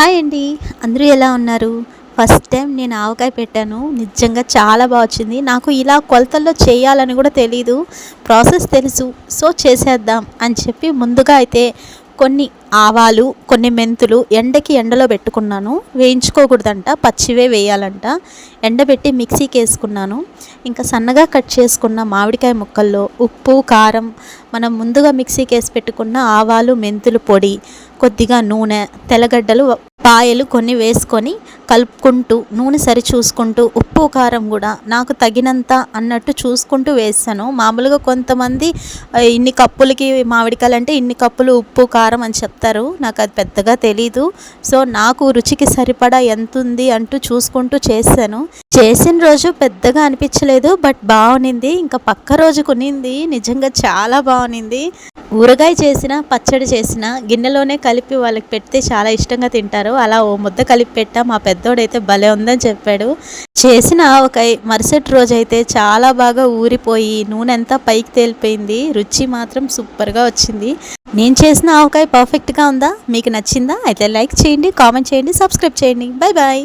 Hi అండి. అందరూ ఎలా ఉన్నారు? ఫస్ట్ టైం నేను ఆవకాయ పెట్టాను. నిజంగా చాలా బాగా వచ్చింది. నాకు ఇలా కొలతల్లో చేయాలని కూడా తెలీదు. ప్రాసెస్ తెలుసు. సో చేసేద్దాం అని చెప్పి ముందుగా అయితే కొన్ని ఆవాలు కొన్ని మెంతులు ఎండకి ఎండలో పెట్టుకున్నాను. వేయించుకోకూడదంట. పచ్చివే వేయాలంట. ఎండబెట్టి మిక్సీకి వేసుకున్నాను. ఇంకా సన్నగా కట్ చేసుకున్న మామిడికాయ ముక్కల్లో ఉప్పు కారం మనం ముందుగా మిక్సీకి వేసి పెట్టుకున్న ఆవాలు మెంతులు పొడి కొద్దిగా నూనె తెల్లగడ్డలు పాయలు కొన్ని వేసుకొని కలుపుకుంటూ నూనె సరి చూసుకుంటూ ఉప్పు కారం కూడా నాకు తగినంత అన్నట్టు చూసుకుంటూ వేస్తాను. మామూలుగా కొంతమంది ఇన్ని కప్పులకి మామిడికాయలు అంటే ఇన్ని కప్పులు ఉప్పు కారం అని చెప్తారు. నాకు అది పెద్దగా తెలీదు. సో నాకు రుచికి సరిపడా ఎంత ఉంది అంటూ చూసుకుంటూ చేశాను చేసిన రోజు పెద్దగా అనిపించలేదు బట్ బాగునింది. ఇంకా పక్క రోజు కొనింది. నిజంగా చాలా బాగునింది. ఊరగాయ చేసిన పచ్చడి చేసిన గిన్నెలోనే కలిపి వాళ్ళకి పెడితే చాలా ఇష్టంగా తింటారు. అలా ఓ ముద్ద కలిపి పెట్టా. మా పెద్దోడైతే భలే ఉందని చెప్పాడు. చేసిన ఒక మరుసటి రోజు అయితే చాలా బాగా ఊరిపోయి నూనె అంతా పైకి తేలిపోయింది. రుచి మాత్రం సూపర్గా వచ్చింది. నేను చేసిన ఆవకాయ పర్ఫెక్ట్గా ఉందా? మీకు నచ్చిందా? అయితే లైక్ చేయండి కామెంట్ చేయండి సబ్స్క్రైబ్ చేయండి. Bye bye.